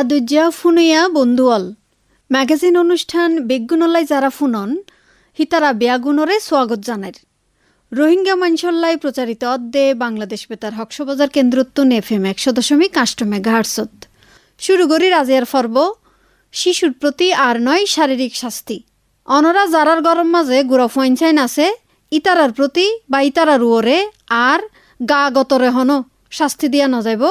আদুজ্জা ফুনুয়া বন্ধুয়াল magazine অনুষ্ঠান বেগুনলাই যারা ফুনন, হিতারা বেয়াগুনরে স্বাগত জানার রোহিঙ্গা মানসল্লাই প্রচারিত অদ্দে বাংলাদেশ বেতার হকসবাজার কেন্দ্রত্বন এফ এম একশো দশমিক আষ্ট মেগাহার্সত শুরু করি রাজিয়ার পর্ব, শিশুর প্রতি আর নয় শারীরিক শাস্তি। অনরা যারার গরম মাঝে গুড়া ফাইনসাইন আছে, ইতারার প্রতি বা ইতারার উয়রে আর গা গতরে হন, শাস্তি দিয়া নযাইব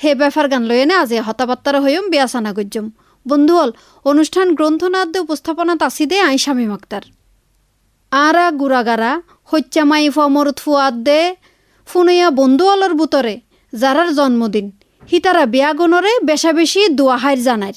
হে ব্যাপার গান লয়ে না আজি হতাবাত্তার হইম বিয়াসানা গজ্জম বন্ধুহল অনুষ্ঠান গ্রন্থনাদ্য উপস্থাপনাত আসিদে আই শামীম আক্তার আরা গুড়াগারা হচ্যামাই ফমরত ফুয়াদ দে, ফুনইয়া বন্ধুয়ালর বুতরে, যারার জন্মদিন, হিতারা বিয়াগনরে বেশা বেশি দোয়াহাইর জানার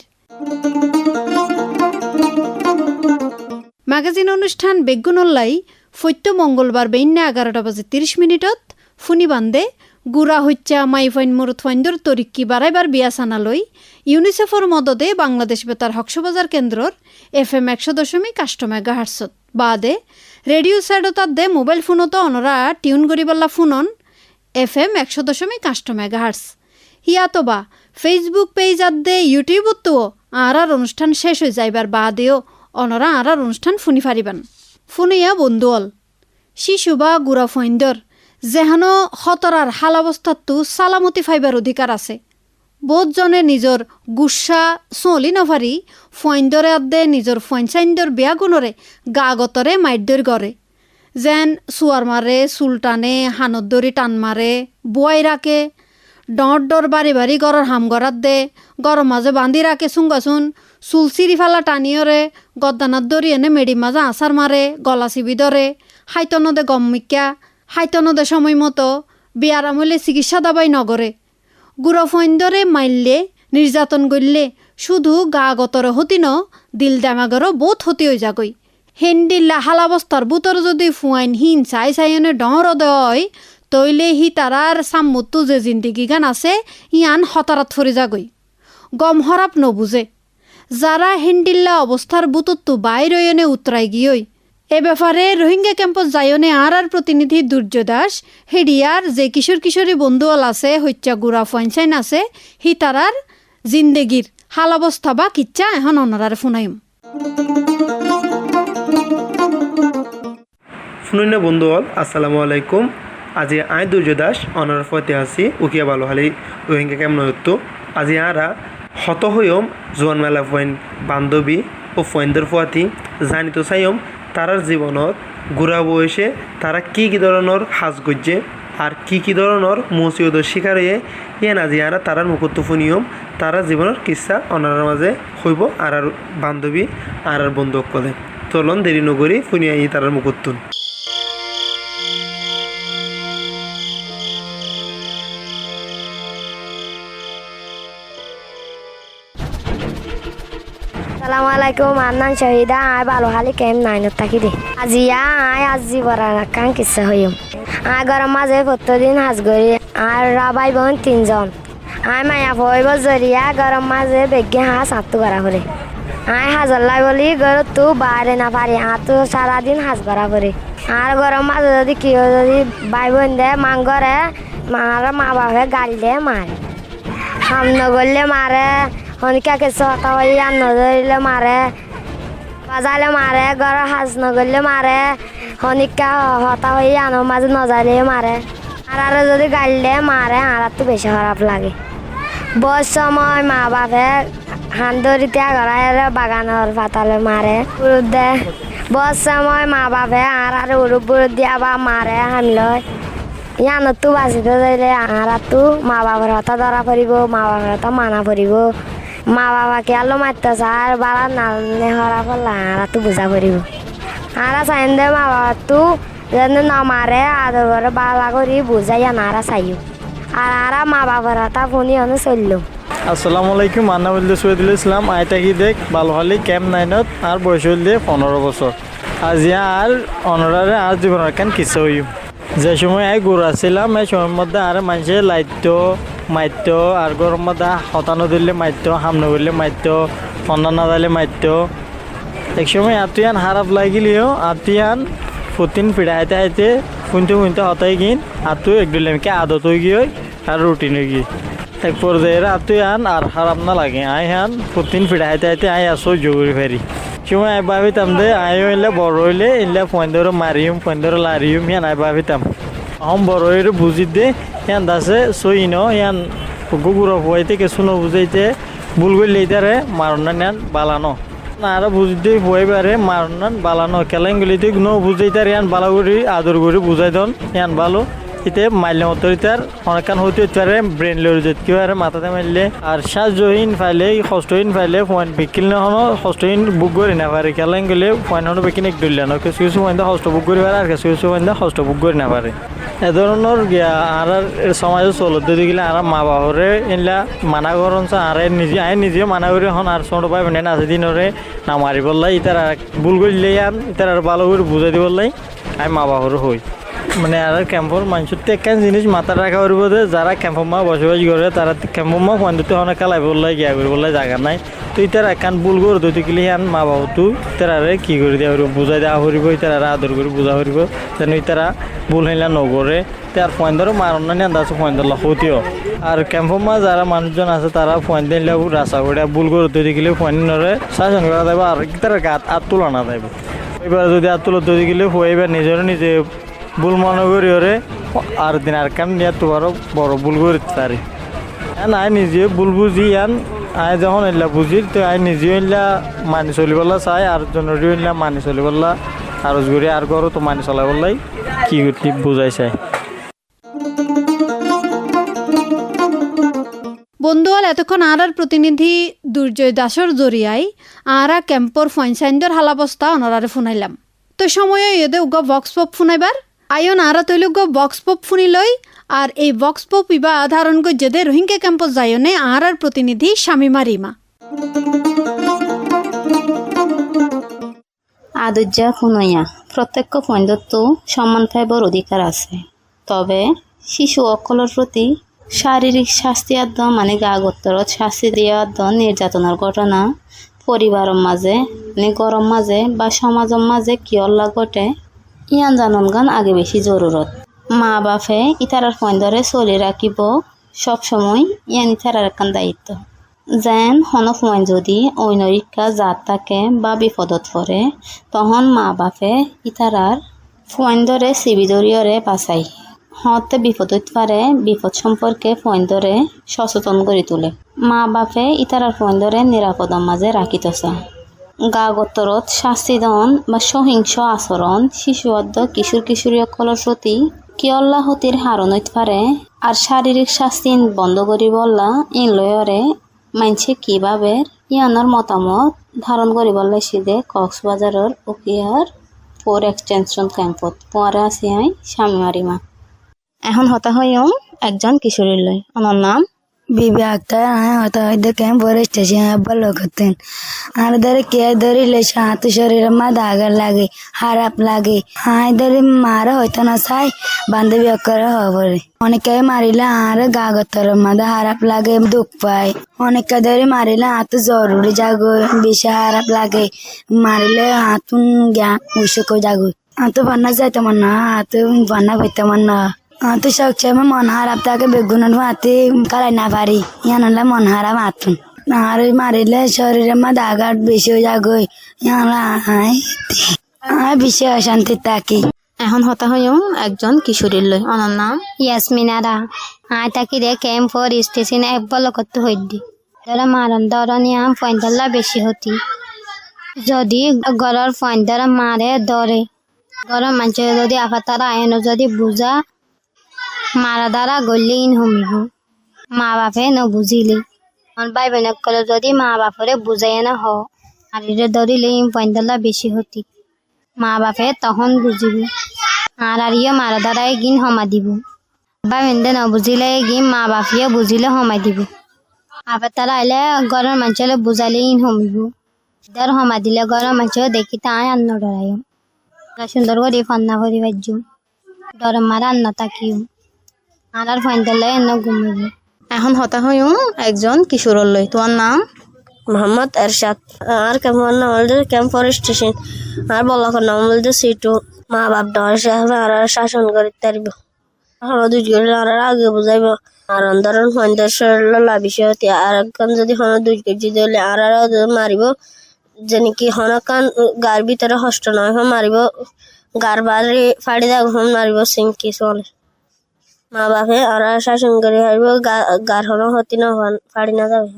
ম্যাগাজিন অনুষ্ঠান বেগুনল্লাই, ফৈত্য মঙ্গলবার বেইন্যা এগারোটা বাজে তিরিশ মিনিটত ফুনি বান্দে গুড়া হত্যা মাইফাইন মরুত ফাইন্দর তরিক্কি বারাইবার বিয়া সানালৈ ইউনিসেফর মদদে বাংলাদেশ বেতার হকসবাজার কেন্দ্রর এফ এম একশো দশমিক আষ্ট মেগা হার্সত বাদে রেডিও সাইডতার দে মোবাইল ফোনতো অনরা টিউন গরিবাল্লা ফোনন এফ এম একশো দশমিক আষ্ট মেগা হার্স হিয়াতো বা ফেসবুক পেজ দে ইউটিউবতো আর আর অনুষ্ঠান শেষ হয়ে যাইবার বাদেও অনরা আর আর অনুষ্ঠান ফুনি ফারিবান। ফুনিয়া বন্ধুয়াল শিশু বা গুড়া ফৈন্দর যেহান খতরার হালাবস্থাতো সালামতি ফাইবার অধিকার আছে। বহুতজনে নিজৰ গুচ্ছা চলি নভাৰি ফইন্দৰে আদে নিজৰ ফইনচাইন্দৰ বেয়া গুণৰে গা গতৰে মাইদ্যৰ গৰে যেন চোৱাৰ মাৰে চুল টানে হানত দৰি টান মাৰে বোৱাই ৰাখে ডৰ ডৰ বাৰী বাৰী গড়ৰ হাম গড়াত দে গড়ৰ মাজে বান্ধি ৰাখে চুংগাচোন চুল চিৰি ফালা টানিয়ৰে গদ্দানাত দৰি এনে মেডি মাজে আচাৰ মাৰে গলা চিবি ধৰে হাইতনদে গম মিক্যা হাইতনদে সময় মতো বিয়ার আমলে চিকিৎসা দাবাই নগরে। গুড়ো ফৈন্দরে মাইললে নির্যাতন করলে শুধু গা গতরে ন দিল দামাগরও বহুত হতি হয়ে যাগই। হেন্ডিল্লা হালাবস্তার বুতর যদি ফুয়াইন হিন চাই চাইনে ডর দয় তইলে হি তারার সাম্মুত্তু যে জিন্দিগি গান আছে, ইয়ান হতারাত ফরি যাগই। গম হরাপ নবুজে। যারা হেন্ডিল্লা অবস্থার বুতত্তু বাইরয়নে উতরাই গিয়ই এ ব্যাপারে রোহিঙ্গা ক্যাম্পত যায়নে আর আর প্রতিনিধি দুর্য দাস, হেডিয়ার যে কিশোর কিশোরী বন্ধুয়াল আছে, হত্যা গুড়া ফইনসাইন আছে হি তারার জিন্দেগির হাল অবস্থা বা কিচ্ছা এখন অনারার ফুনাইম শুনুন বন্ধু হল আসসালামু আলাইকুম। আজি আই দুর্য দাস অনার ফতে আছি, উকিয়া ভালো হালি রোহিঙ্গা কেমন হতো আজি আরা হত হইম জোয়ান মেলা ফয়েন বান্ধবী ও ফয়েনদের ফুয়াতি, জানিত চাইম তারার জীবনত গুড়া বয়সে তারা কি কি ধরনের সাজ গজ্জে আর কি কি ধরনের মুসিবতের শিকার হয়ে ইয়ে নাজি আনা তারার মুখত্ব ফুনিয়ম তারা জীবনের কিসা অনার মাঝে হইব আর আর বান্ধবী আর আর বন্ধু কলে চলন দেরি নগরী ফুনিয়া তারার মুখত্তুন আলাইকুম আমার নাম শহীদা আয় ভালো হালি কেম নাইনত থাকি দে। আজিয়া আয় আজি বড় কান কিসা হইম আয় গরম মাঝে প্রত্যেকদিন হাজ গরি আর রাবাই বোন তিনজন। আয় মায়া ভইব জরিয়া গরম মাঝে বেগে হাঁস হাতু করা করে আয় হাজল্লাই বলি গরত তু বাইরে না পারি আর তো সারাদিন হাঁস করা করে আর গরম মাঝে যদি কি হয় যদি ভাই বোন দে মাংগরে মার মা বাপে গালি দে মারে হাম নগরলে মারে অনেকা কিছু হতা হই আর নধরিলে মারে বাজালে মারে ঘর সাজ নগরলে মারে অনেকা হতা হই আনো মাঝে নজালে মারে আর আর যদি গালিলে মারে আর তো বেশি খারাপ লাগে। বস সময় মা বাপে হান ধরিতে গড়াই বাগানের পাতালে মারে উরুদ দে। বস সময় মা বাপে আর আর উরুব বুরুদ দিয়া বা মারে হামলয় ইয়ানতো বাচিতে যাইলে আহারাতো মা বাবার হতা ধরা পড়িব মা বাবার হতা মানা পড়িব মা বাবাকে আলো মারতে চার বারা নালনে হরা পড়লে আহারাতো বুঝা পড়িব আরা চাইন দে মা বাবাতো যেন না মারে, আদর করে বালা করি, বুঝাই আনারা চাইও। আর আরা মা বাবার হতা ফোনি অনে চলল। আসসালামু আলাইকুম মান্না বলতে সৈয়দুল ইসলাম আই থাকি দেখ, বালুহালি ক্যাম্প নাইনত, আর বয়স হইল পনেরো বছর। আজি আর অনরারে আর জীবনের কেন কিছু হইম যে সময় আই গুড়া ছিলাম এই সময়ের মধ্যে আর মানুষে লাইট মাইত আর গরম মধ্যে হতানো দিলে মাইত হামনো করলে মাইত ঠান্ডা না দিলে মাইত এক সময় আতুয়ান হারাপ লাগিলেও আতুয়ান ফুটিন ফিরাইতে আইতে ফুনতে ফুনতে হতাই গিন, আতু এক দুলেমকে আদত হয়ে গিয়ে আর রুটিন হয়ে গিয়ে। এক পর্যায়ে তুই আন আর খারাপ না লাগে আই হান ফিরে হাইতে হাইতে আই আসো জগুরি ফেরি সময় আই ভাবিতাম দে, আই হইলে বড় হইলে ইলে পয়েন্টর মারিম পয়েন্টর লারিম ইয়ান আই ভাবিতাম। আহম বড় হইলে বুঝি দে ইয়ান দাসে সই ন ইয়ান গুগুর হইতে থেকে শুনো বুঝাইতে ভুল করলে ইতারে মারনা নেন বালানো। আর বুঝতে হয়ে পারে মারনান বালানো। কেলেঙ্গুলিতে ন বুঝাইতে ইয়ান বালা করি আদর করে বুঝাই দন ইয়ান ভালো ইতে মাইলে মতো ইতার অনেকক্ষণ হইতে পারে ব্রেন লড়ে যেতে কি পারে মাথাতে মারলে আর সাহায্যহীন ফাইলে কষ্টহীন ফাইলে পয়েন্ট বিকিল নহনো কষ্টহীন বুক করি না পারে। কেলেন গেলে পয়েন্ট হনো বিকিন এক ন। কিছু কিছু পয়েন্ট কষ্ট বুক করি পারে আর কিছু কিছু পয়েন্ট কষ্ট বুক করি না পারে। এ ধরনের আর সমাজে চলতে। দিলে আর মা বাবরে এনলা মানা করন আর নিজে আই নিজে মানা করি হন আর ছোট ভাই বোনে আছে দিনরে না মারি বললাই। ইতার ভুল করলে আর ইতার আর ভালো করে বুঝাই দিব লাই আমি মা বাবার হই। মানে আর ক্যাম্পর মানুষের তো একখান জিনিস মাথা রাখা করব যে যারা ক্যাম্পর মা বসবাস করে তারা ক্যাম্পর মা পয়েন্টতে অনেক কালাই বললাই গিয়া করি বললাই জায়গা নাই। তুই তার একখান ভুল করে তুই কিলি হান মা বাবু তুই তারারে কি করে দেওয়া করিব বুঝাই দেওয়া করিব তারা আদর করে বুঝা করিব যেন তারা ভুল হইলা নগরে তার পয়েন্টরও মারণ না আন্দাজ পয়েন্টর লক্ষতিও আর ক্যাম্পর মা যারা মানুষজন আছে তারা পয়েন্ট দিলে রাস্তা করে ভুল করে তুই দেখিলে পয়েন্ট নরে শাসন করা যাবে আর তার গাত আর তোলা না যাবে এবার যদি আর তুলো তুই গেলে এবার নিজেরও নিজে ভুল মনে করি ওরে। আর দিন আর কাম নিয়ে তোমারও বড় ভুল করতে পারি আন আই নিজে ভুল বুঝি আন আই যখন এলা বুঝি, তো আই নিজে এলা মানি চলিবলা চাই, আর জনরিও এলা মানি চলিবলা। আর ঘুরে আর করো তো মানি চলাবলাই, কি করতে বুঝাই চাই। বন্ধুয়াল এতক্ষণ আরার প্রতিনিধি দুর্জয় দাসর জরিয়াই আরা ক্যাম্পর ফয়েনসাইন্দর হালাবস্তা অনারারে ফুনাইলাম। তো সময়ে এদে উগ বক্স পপ ফুনাইবার। আয়ন আরা তৈল উগ বক্স পপ ফুনি লই, আর এই বক্স পপ ইবা ধারণ করে যেদে রোহিঙ্গা ক্যাম্পস যায়নে আরার প্রতিনিধি শামিমা রিমা আদুর্যা ফুনইয়া প্রত্যেক পয়েন্টতো সম্মান পাইবার অধিকার আছে। তবে শিশু অকলের প্রতি শারীরিক শাস্তি আদ্য মানে গা গত্তরত শাস্তি দিয়া আদ্য নির্যাতনের ঘটনা পরিবারের মাঝে মানে গরম মাঝে বা সমাজের মাঝে কিয়ল্লা ঘটে ইয়ান জানন গান আগে বেশি জরুরত। মা বাপে ইতারার পয়েন্টরে চলি রাখিব সবসময় ইয়ান ইতারার একখান দায়িত্ব। যেন হনফময় যদি ঐনরিকা জাত থাকে বা বিপদত পড়ে তখন মা বাপে ইতারার ফয়েন্দরে সিবিদরিয়রে বাঁচাই। হতে বিপদত পারে, বিপদ সম্পর্কে ফয়েন্দরে সচেতন করে তোলে। মা বাপে ইতারার ফয়েন্দরে নিরাপদার মাঝে রাখিতেছে। গা গতরত শাস্তি দন বা সহিংস আচরণ শিশু অদ্য কিশোর কিশোরীসকলৰ প্ৰতি কিয়ল্লা হতির হারণ হইতে পারে? আর শারীরিক শাস্তি বন্ধ করি বললা ইন লয়রে মানছে কীভাবে? ইয়ানোর মতামত বললে সিধে কক্সবাজারের উকিয়ার ফোর এক্সটেনশন ক্যাম্পত। পরে আছি আই স্বামী মারিমা। এখন হতা হইও একজন কিশোরীর লই আমার নাম আয় হয়তো হয়তো কেম পরে স্টেশন ভালো করতেন আর ধরে কে ধরিলে হাত শরীরের মা দাগার লাগে, খারাপ লাগে। হাই ধরে মারা, হয়তো না চাই, বান্ধবী অক্ষরে হবরে। অনেকে মারিলে আর গা গতর মাদা খারাপ লাগে, দুঃখ পায়। অনেকে ধরে মারিলে হাত জরুরি জাগো বেশি খারাপ লাগে। মারিলে হাতুন জ্ঞান উসুক জাগো। হাত বান্না যাইতে মন না, হাত বান্না হইতে মন না। মন খারাপ থাকে বেগুনের মাতি কালাই না পারি ইয়ানলে মন খারাপ মাতুন আর মারিলে শরীরের মা দাগাট বেশি হয়ে যাগই আয় বেশি অশান্তি থাকি এখন হতা হইও একজন কিশোরীর লই আমার নাম ইয়াসমিনারা আয় থাকি রে ক্যাম্প ফর স্টেশন একবার করতে হইদি ধরা মারন ধরনি আম পয়েন্টাল্লা বেশি হতি যদি ঘরের পয়েন্টারা মারে ধরে ঘরের মানুষের যদি আফা তারা আয়ন যদি বুঝা মারা দ্বারা গলি ইন হমিব মা বাপে ন বুঝিলে ভাই বোন কলে, যদি মা বাপরে বুঝাই না হ আর এটা ধরিলে ইম পয়েন্টাল্লা বেশি হতি মা বাপে তখন বুঝিব আর আর ইয়ে মারা দ্বারাই গিন হমা দিব বা মেন্দে ন বুঝিলে মা বাপিয়ে বুঝিলে হমাই দিব আবার তারা আইলে ঘরের মানুষলে বুঝাইলে ইন হমিব ধর হমা দিলে ঘরের মানুষ দেখি তাই আন্ন ডরাই সুন্দর করে ফান্না করি বাজ্য। ডর মারা আন্ন তাকিও আর আর ফাইন্দালে এন্ন ঘুমিব। এখন হতা হইও একজন কিশোরর লই তোমার নাম? মোহাম্মদ এরশাদ। আর কেমন নাম আমাদের ক্যাম্প ফর স্টেশন আর বলা নাম আমাদের সিটু। মা বাপ ডর আর শাসন করি তারিব হলো দুই আর আগে বুঝাইব আর ধরুন পঞ্চাশ লা বিষয় হতে আর যদি হন দুই কেজি দিলে আর আর মারিব যে নাকি হনকান গার ভিতরে হষ্ট নয় মারিব গার বাড়ি ফাড়ি দেখ মারিব সিংকি চলে মা বাপে, আর শাসন করে হারিব গার হন হতি না ফাড়ি না যাবে।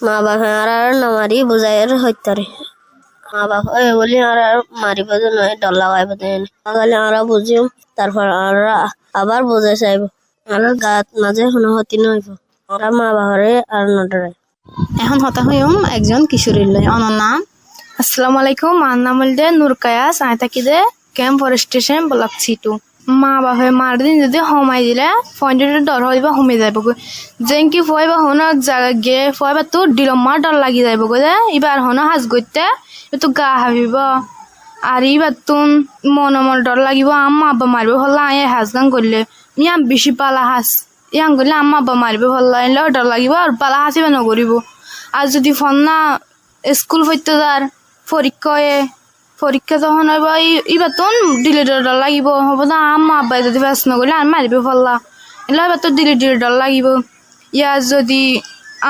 মা বাপে আর আর নমারি বুঝাই হইতারে। মা বাপ ওই বলি আর আর মারিব নয় ডর লাগাইব দেন আগালে আমরা বুঝিও, তারপর আমরা আবার বুঝাই চাইব। আর গাত মাঝে কোনো হতি নইব আমরা মা বাবারে আর নডরাই এখন হতা হইম একজন কিশোরীর লয়। অনর নাম? আসসালামু আলাইকুম আমার নাম হল নূর কায়াস আয় থাকি দে ক্যাম্প ফরেস্ট স্টেশন, ব্লক সিটু মা বাপে মার দিন যদি হমাই দিলে ফয়েন্টের ডর হইবা হমে যাইব গো যেনকি ফয়বা হন জায়গা গিয়ে ফয়বা তো দিল মা ডর লাগি যাইব গো দে এবার হন হাজ গইতে তো গা হাবিব। আর এবার তুন মন মন ডর লাগিব আম্মা আব্বা মারবে হল্লা আয় হাজ গান করলে ইয়াম বেশি পালা হাস ইয়াং করলে আম্মা আব্বা মারবে হল্লা এলে ডর লাগিব আর পালা হাসিবা নকরিব আর যদি ফোন না স্কুল হইতে যার পরীক্ষায় পরীক্ষা যখন হইব এবার তো দিলে ডর লাগিব, হ'ব না? আম্মা, আব্বাই যদি পাস নগলে আর মারিব ফল্লা এলে এবার তো দিলে ডর লাগিব। ইয়ার যদি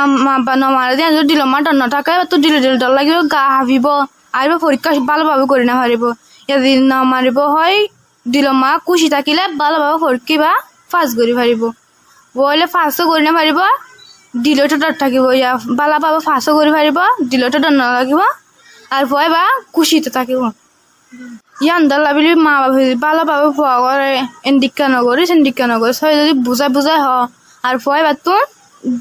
আম্মা, আব্বা নমারে দিয়ে যদি দিল মা ডর নথাকে এবার তো দিলে ডর লাগিব, গা হাবিব। আর পরীক্ষা ভালোভাবে করে না পারিব যদি নমারিব হয়, দিল মা, খুশি থাকিলে ভালোভাবে পরীক্ষা পাস কৰি পাৰিব বইলে ফাৰ্ষ্টো কৰি নাপাৰিব দিলেতো ডৰ থাকিব। ইয়া বালা পাব ফাৰ্ষ্টো কৰি পাৰিব দিলেতো ডৰ নালাগিব আর ভয় বা খুশিতে থাকিব ইয়ান দল লাবিলি মা বাবা বালা বাবা ভয় করে এন্দিকা নগরে সেন্দিকা নগরে। সবাই যদি বুঝাই বুঝাই হ। আর ভয় বা তো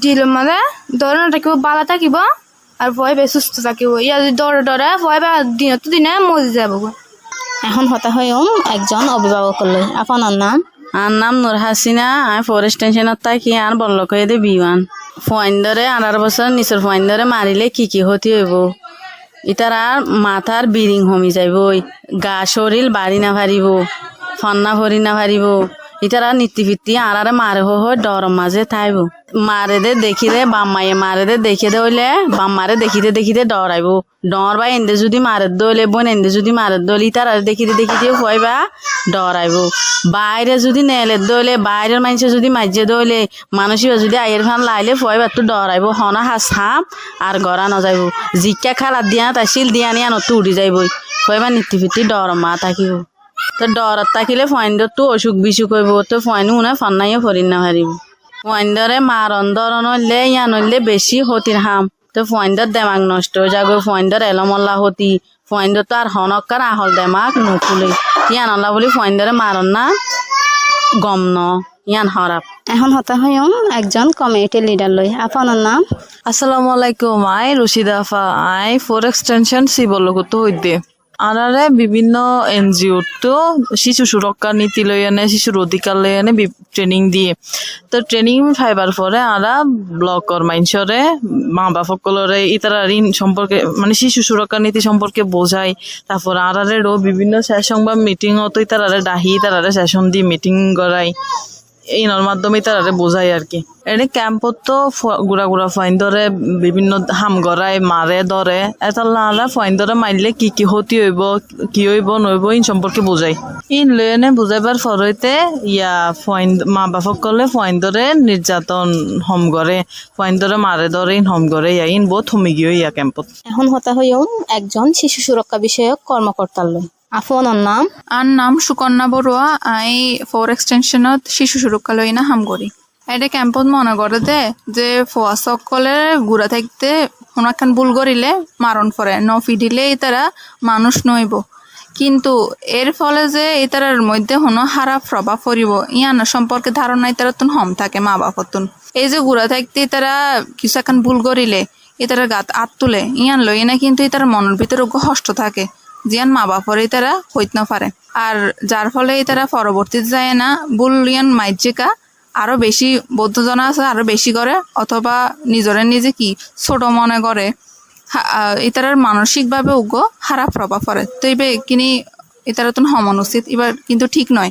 দিল মানে দরে নাথাকিব বালা থাকিব আর ভয় বে সুস্থ থাকিব। ইয়া যদি দরে দরে ভয় বা দিনতো দিনে মজি যাব এখন হতা হইম একজন অভিভাবকের লয় আপনার নাম? আর নাম নূর হাসিনা আমি ফরেস্ট স্টেশনত থাকি আর বল্লক হয়ে দে বিমান। ফয়েন্দরে আঠারো বছর নিচের ফয়েন্দরে মারিলে কি কি ক্ষতি হইব? ইতার আর মাথার বিরিং হমি যাইব গা শরীর বাড়ি না ভারিব, ফন্না ভরি না পারিব আর নীতি ফিতি আর আর মারে হো হো ডর মাঝে থাইব। মারে দে দেখিলে বাম্মায়ে মারে দে দেখে দে হইলে বাম্মারে দেখিতে দেখিতে ডরাইব ডর বা এন্দে যদি মারে দইলে বোন এন্দে যদি মারে দলি তার আর দেখিতে দেখিতে হইবা ডরাইব বাইরে যদি নেলে দইলে বাইরের মানুষে যদি মাঝে দইলে মানুষই যদি আয়ের ফান লাইলে ফয়বার তো ডরাইব হনা হাস হাম আর গড়া নযাইব জিকা খালা দিয়া তাই শিল দিয়া নিয়া নতো উড়ি যাইবই। ফয়বার নীতি ফিতি ডর মা থাকিব। তো ডরত থাকিলে তো অসুখ বিসুখ হইব তো ফয়েন উনে ফন্নাইও ফরিন না হারিব ফয়েন্দরে মারণ দরণ হইলে ইয়ান হইলে বেশি হতির হাম। তো ফয়েন্দর দেমাগ নষ্ট হয়ে যাবে ফয়েন্দর এলমল্লা হতি ফয়েন্দর তো আর হনকার আহল দেমাগ নুখুলে। ইয়ান আল্লাহ বলি ফয়েন্দরে মারণ না গম ন ইয়ান হরাপ এখন হতা হইম একজন কমিউনিটি লিডার লয় আপনার নাম? আসসালামু আলাইকুম I Rashida Apa. I four extension শিবলগত হইতে আনারে বিভিন্ন এনজিও তো শিশু সুরক্ষা নীতি লই আনে শিশুর অধিকার লই আনে ট্রেনিং দিয়ে। তো ট্রেনিং ফাইবার পরে আরা ব্লকর মাইনসরে মা বাপকলরে ইতারা ঋণ সম্পর্কে মানে শিশু সুরক্ষা নীতি সম্পর্কে বোঝাই তারপর আরারেরও বিভিন্ন সেশন বা মিটিং হতো তারারে ডাহি তারারে সেশন দিয়ে মিটিং করাই এইনার মাধ্যমে তারারে বোঝাই আর কি এনে ক্যাম্পত তো গুড়া গুড়া ফাইন ধরে, বিভিন্ন হাম গড়াই মারে, ধরে। এটা লালা ফাইন ধরে মারলে কি কি ক্ষতি হইব, কি হইব নইব ইন সম্পর্কে বোঝাই ইন লয়নে বুঝাইবার ফরইতে ইয়া ফাইন, মা বাপক কলে ফাইন ধরে নির্যাতন হম করে ফাইন ধরে মারে, ধরে, ইন হম করে ইয়া ইন বহুত হমি গিয়ে ইয়া ক্যাম্পত। এখন হতা হইম একজন শিশু সুরক্ষা বিষয়ক কর্মকর্তার লয় আপনার নাম? আৰ নাম সুকন্যা বৰুৱা আই ফ'ৰ এক্সটেনশ্যনত শিশু সুৰক্ষা লৈ না কাম কৰি এটা কেম্পত মনে কৰে দে যে ফোয়াসকলে ঘুরা থাকতে কোনো একখান ভুল করিলে মারণ পরে নফি দিলে তারা মানুষ নইব। কিন্তু এর ফলে যে এটার মধ্যে কোনো খারাপ প্রভাব পড়িব, ইয়ান সম্পর্কে ধারণা এটার তুন হম থাকে মা বাপতুন এই যে ঘুরা থাকতে তারা কিছু একখান ভুল করিলে এটার গাত আত তুলে, ইয়ান লই না কিন্তু এটার মনের ভিতরে কষ্ট থাকে। জিয়ান মা বাপরে তারা হইত না পারে। আর যার ফলে তারা পরবর্তীতে যায় না বুল ইয়ান মাইজিকা আরও বেশি বৌদ্ধজনা আছে, আরও বেশি করে, অথবা নিজরে নিজে কি ছোট মনে করে এটার মানসিকভাবে উগ্র খারাপ প্রভাব পড়ে। তো এবার কিনি এটার তো উচিত, এবার কিন্তু ঠিক নয়।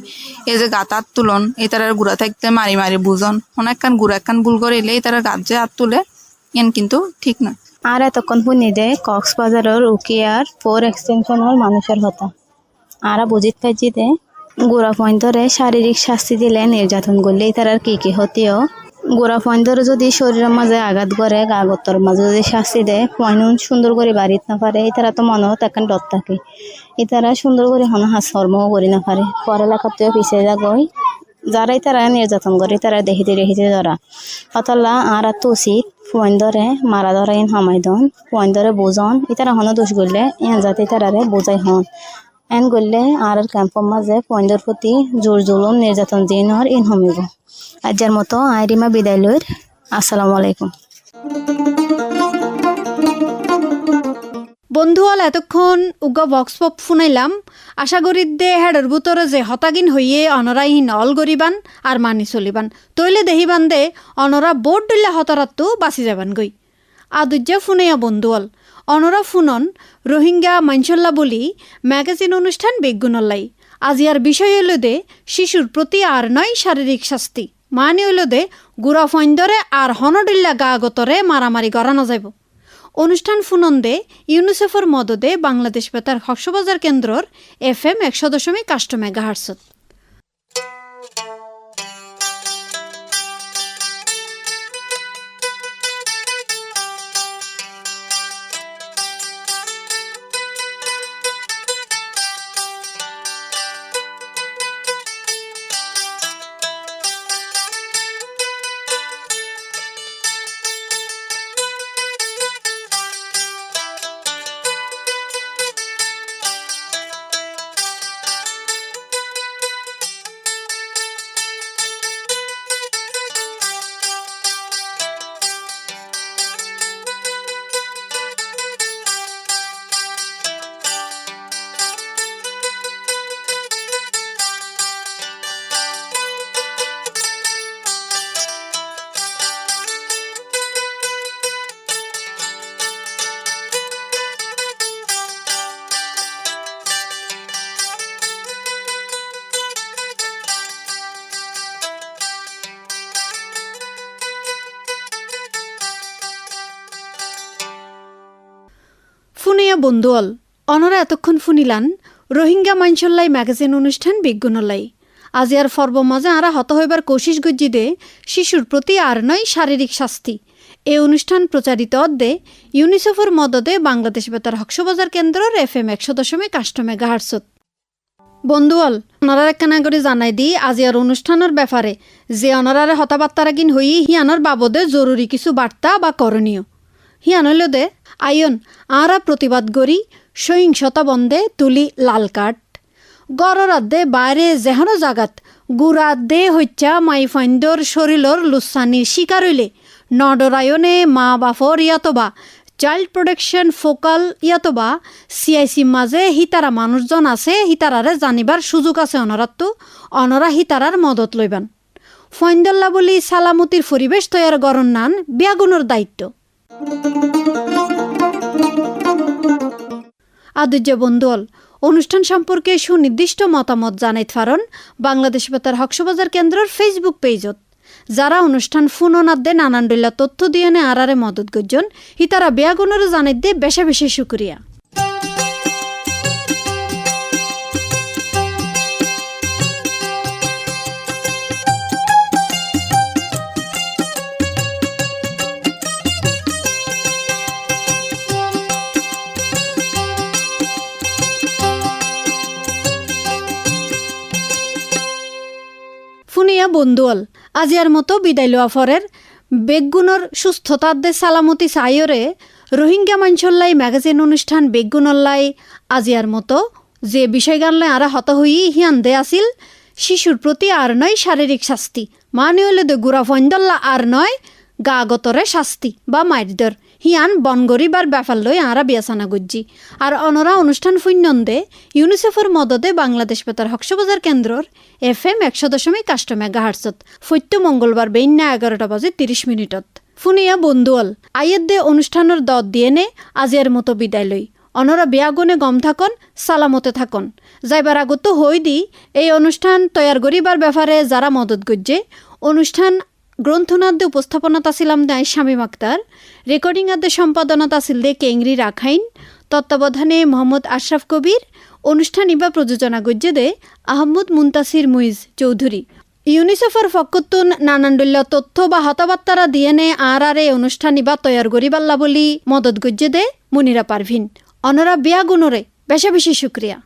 এই যে গাত হাত তুলন এটার গুড়া থাকতে মারি মারি বুঝন অনেক কান গুড়া কান ভুল করে এলে এটার গাত যে হাত তুলে ইয়ান কিন্তু ঠিক নয়। আর এতক্ষণ শুনি দে কক্সবাজারের উকিয়ার ফোর এক্সটেনশনের মানুষের কথা। আরা বুঝিত পাইছি দে গোড়া পয়েন্টরে শারীরিক শাস্তি দিলে নির্যাতন করলে তারার কি কি হতেও গোড়া পয়েন্টরে যদি শরীরের মাঝে আঘাত করে গাগতর মাঝে যদি শাস্তি দেয়, পয়েন্ট সুন্দর করে বাড়িত না পারে তারা তো মনেও তাকে ডর থাকে। তারা সুন্দর করে হন হাসকর্মও করি না পারে। পড়ালেখাতেও পিছিয়ে যাগই যারাই তারা নির্যাতন করে, তারা দেখিতে দেখিতে ধরা। অতলা আর তো উচিত ধরে মারা ধরা ইন হামাই দন ধরে বোজন ইতারা হন দোষ করলে এন যাতে তারারে বোঝাই হন। এন করলে আর ক্যাম্পর মাঝে ফোনদের প্রতি জোর জুলুম নির্যাতন দিন হর ইন হমিব। আজের মতো আইরিমা বিদায় লইর আসসালামু আলাইকুম। বন্ধুয়াল এতক্ষণ উগা বক্স পপ শুনাইলাম। আশা করি দে হেডের ভিতরে যে হতাগিন হইয়ে অনরাইহীন অল গরিবান আর মানি চলিবান। তৈলে দেহিবান দে অনরা বোর্ড দিলে হতারাতো বাঁচি যাবান গই আদুজ্জা ফুনাইয়া বন্ধুয়াল অনরা ফুনন রোহিঙ্গা মাইনসল্লা বলি ম্যাগাজিন অনুষ্ঠান বেগুনল্লাই আজি আর বিষয় হইল দে শিশুর প্রতি আর নয় শারীরিক শাস্তি। মানে হইল দে গুড়া ফৈন্দরে আর হনডিল্লা গা গতরে মারামারি গড়ানো যাইব অনুষ্ঠান ফুনন্দে ইউনিসেফের মদদে বাংলাদেশ বেতার হকশবাজার কেন্দ্রর এফ এম একশো দশমিক আষ্ট মেগাহার্সত ফুনিয়া বন্ধুয়াল অনরা এতক্ষণ ফুনিলান রোহিঙ্গা মাইনসল্লাই ম্যাগাজিন অনুষ্ঠান বিজ্ঞানলাই আজি আর ফর্ব মাঝে আরা হত হইবার কোশিস গজ্জি দে শিশুর প্রতি আর নয় শারীরিক শাস্তি। এই অনুষ্ঠান প্রচারিত অদ্দে ইউনিসেফর মদদে বাংলাদেশ বেতার হক্সবাজার কেন্দ্রর এফ এম একশো দশমিক আষ্ট মেগাহার্সত বন্ধুয়াল অনারার একখানা করে জানাই দি আজি আর অনুষ্ঠানের ব্যাপারে যে অনারারে হতাবার্তার আগিন হই হিয়ানোর বাবদে জরুরি কিছু বার্তা বা করণীয় হিয়ান হইল দে আয়ন, আরা প্রতিবাদ করি, সহিংসতা বন্ধে তুলি লাল কার্ড গড়রাত বাইরে যেহনো জাগাত, গুড়া দে হইচা মাই ফাইন্দর শরীরর লুসানির শিকার হইলে। নডরায়নে মা বাফর ইয়াতবা, চাইল্ড প্রোটেকশন ফোকাল ইয়াতবা, সিআইসি মাঝে হিতারা মানুষজন আছে, হিতারারে জানিবার সুযোগ আছে অনরাত্তু অনরা হিতারার মদত লইবান। ফৈন্দল্লা বলি সালামতির পরিবেশ তৈয়ার গরণ নান ব্যাগুনের দায়িত্ব। আদুজ্য বন্ধুল অনুষ্ঠান সম্পর্কে সুনির্দিষ্ট মতামত জানাইতে পারন বাংলাদেশ বেতার হকসবাজার কেন্দ্রের ফেসবুক পেজত। যারা অনুষ্ঠান ফোন ফুননাদ্দে নানান ডইলা তথ্য দিয়ে নে আরারে মদত গজ্জন হিতারা বেয়াগুনের জানাই দে বেশা বেশি শুক্রিয়া। ফুনিয়া বন্ধুয়াল, আজিয়ার মতো বিদায় লওয়া ফরের। বেগুনর সুস্থতার দে সালামতি সাইয়রে রোহিঙ্গা মাঞ্চল্লাই ম্যাগাজিন অনুষ্ঠান বেগুনল্লাই আজিয়ার মতো যে বিষয় গানলে আরা হত হই হিয়ান দে আসিল শিশুর প্রতি আর নয় শারীরিক শাস্তি। মানে হইলে দে গুড়া ফন্দল্লা আর নয় গা গতরে শাস্তি বা মাইরদর হিয়ান বনগরিবার ব্যাপার লই আরা বিয়াসানা গুজ্জি। আর অনরা অনুষ্ঠান ফুন্নন্দে ইউনিসেফের মদদে বাংলাদেশ বেতার হক্সবাজার কেন্দ্রর এফ এম একশো দশমিক আষ্ট মেগাহার্সত ফৈত্য মঙ্গলবার বেইন্না এগারোটা বাজে তিরিশ মিনিটত। ফুনিয়া বন্ধুয়াল আইয়ের দে অনুষ্ঠানের দত দিয়ে নে, আজিয়ার মতো বিদায় লই। অনরা বিয়াগুনে গম থাকন, সালামতে থাকন। যাইবার আগত হই দি, এই অনুষ্ঠান তৈয়ার করিবার ব্যাপারে যারা মদত গজ্জে, অনুষ্ঠান গ্রন্থনাদ্যে উপস্থাপনাত আসিলাম দে শামীম আক্তার রেকর্ডিং আদ্যে সম্পাদনাত আসিল দে কেংরি রাখাইন তত্ত্বাবধানে মোহাম্মদ আশরাফ কবির। অনুষ্ঠান ইবা প্রযোজনা গজ্জে দে আহমদ মুন্তাসির মুইজ চৌধুরী। ইউনিসেফর ফকতুন নানানডল্য তথ্য বা হতাবার্তারা দিয়ে নে আর আর এই অনুষ্ঠান ইবা তৈয়ার করিবাল্লা বলি মদত গজ্জে দে মুনিরা পারভিন। অনরা বিয়া গুণরে। বেশা বেশি শুক্রিয়া।